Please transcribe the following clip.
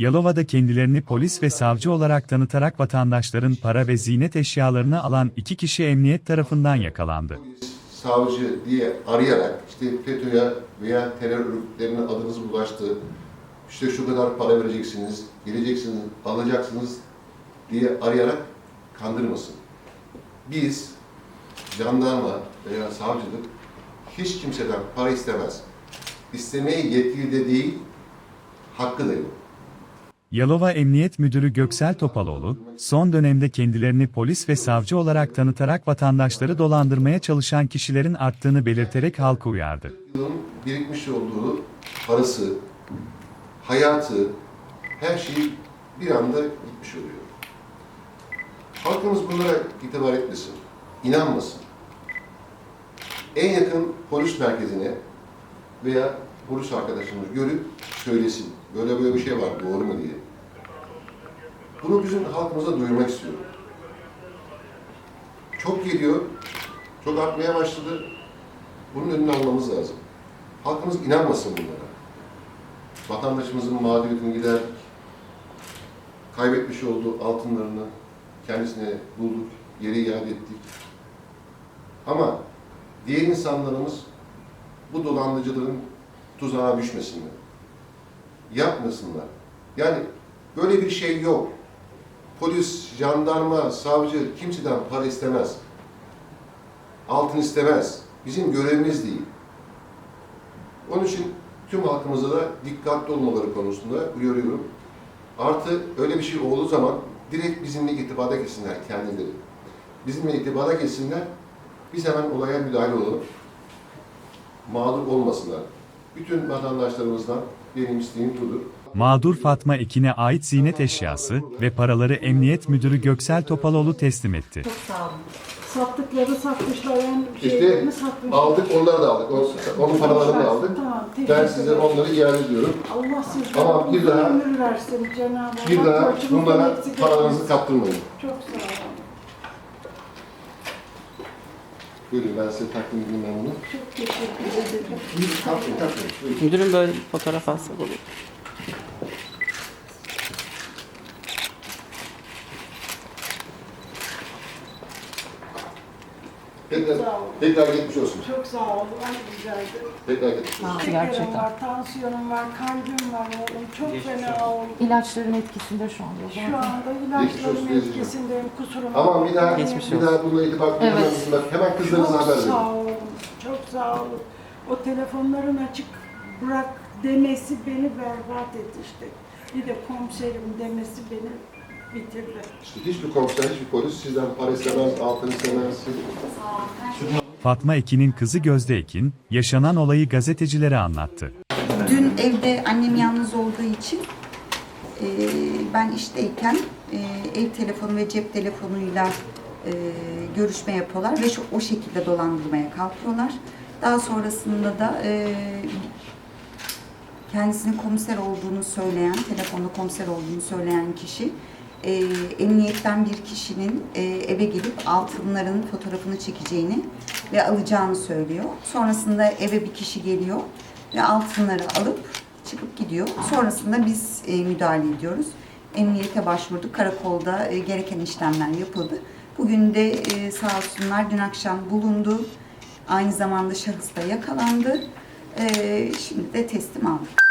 Yalova'da kendilerini polis ve savcı olarak tanıtarak vatandaşların para ve ziynet eşyalarını alan iki kişi emniyet tarafından yakalandı. polis, savcı diye arayarak işte FETÖ'ye veya terör örgütlerine adınız bulaştı, işte şu kadar para vereceksiniz, geleceksiniz, alacaksınız diye arayarak kandırmasın. Biz jandarma veya savcılık hiç kimseden para istemez. İstemeye yetkili de değil, hakkı da yok. Yalova Emniyet Müdürü Göksel Topaloğlu, son dönemde kendilerini polis ve savcı olarak tanıtarak vatandaşları dolandırmaya çalışan kişilerin arttığını belirterek halkı uyardı. birikmiş olduğu parası, hayatı, her şeyi bir anda gitmiş oluyor. Halkımız bunlara itibar etmesin, inanmasın. En yakın polis merkezine veya polis arkadaşımız görüp söylesin. Böyle böyle bir şey var, doğru mu diye. Bunu bizim halkımıza duyurmak istiyorum. Çok geliyor, çok artmaya başladı. Bunun önünü almamız lazım. Halkımız inanmasın bunlara. Vatandaşımızın mağduriyetini giderdik. Kaybetmiş olduğu altınlarını kendisine bulduk, geri iade ettik. Ama diğer insanlarımız bu dolandırıcıların tuzağına düşmesinler. Yapmasınlar. Yani böyle bir şey yok. Polis, jandarma, savcı kimseden para istemez. Altın istemez. Bizim görevimiz değil. Onun için tüm halkımıza da dikkatli olmaları konusunda uyarıyorum. Artı öyle bir şey olduğu zaman direkt bizimle irtibata geçsinler kendileri. Bizimle irtibata geçsinler, biz hemen olaya müdahale olalım. Mağdur olmasınlar. Bütün vatandaşlarımızdan benim isteğim budur. Mağdur Fatma Ekin'e ait ziynet eşyası ve paraları Emniyet Müdürü Göksel Topaloğlu teslim etti. Çok sağ olun. Sattıkları satmışlar, hem İşte şeylerini satmışlar. aldık, onları da aldık. O- Onun paralarını da aldık. Tamam, teşekkür Ben size ederim. onları iade ediyorum. Allah sizden Ama bir daha- ömür versin Cenab-ı Allah. Bir daha Borcumuzdan bunlara eksik etmesin. kaptırmayın. Çok sağ olun. Buyurun ben size takdim edeyim ben bunu. Çok teşekkür ederim. Bir kaptırın, kaptırın. Buyurun. Müdürüm böyle bir fotoğraf alsa olur. Tekrar, Sağ olun. tekrar geçmiş olsun. Çok sağ olun. Ay ederim. Tekrar geçmiş olsun. Şekerim gerçekten. var, tansiyonum var, kalbim var oğlum. Çok fena oğlum. İlaçların etkisinde şu anda. o Şu zaman. anda Geçmiş olsun ilaçların teyzeciğim. etkisindeyim. Kusurum. Ama bir daha, Geçmiş bir olsun. daha bununla ilgili bak, Evet. bak hemen kızlarınıza Çok haber verin. sağ olun. Çok sağ olun. O telefonların açık bırak demesi beni berbat etti işte. Bir de komiserim demesi beni bitirdi. İşte hiçbir komiser, hiçbir polis sizden para istemez, altın istemez. Fatma Ekin'in kızı Gözde Ekin, yaşanan olayı gazetecilere anlattı. Dün evde annem yalnız olduğu için e, ben işteyken e, ev telefonu ve cep telefonuyla e, görüşme yapıyorlar ve şu, o şekilde dolandırmaya kalkıyorlar. Daha sonrasında da e, kendisinin komiser olduğunu söyleyen, telefonda komiser olduğunu söyleyen kişi e, emniyetten bir kişinin e, eve gelip altınların fotoğrafını çekeceğini ve alacağını söylüyor. Sonrasında eve bir kişi geliyor ve altınları alıp çıkıp gidiyor. Sonrasında biz e, müdahale ediyoruz. Emniyete başvurduk. Karakolda e, gereken işlemler yapıldı. Bugün de e, sağ olsunlar dün akşam bulundu. Aynı zamanda şahıs da yakalandı. E, şimdi de teslim aldık.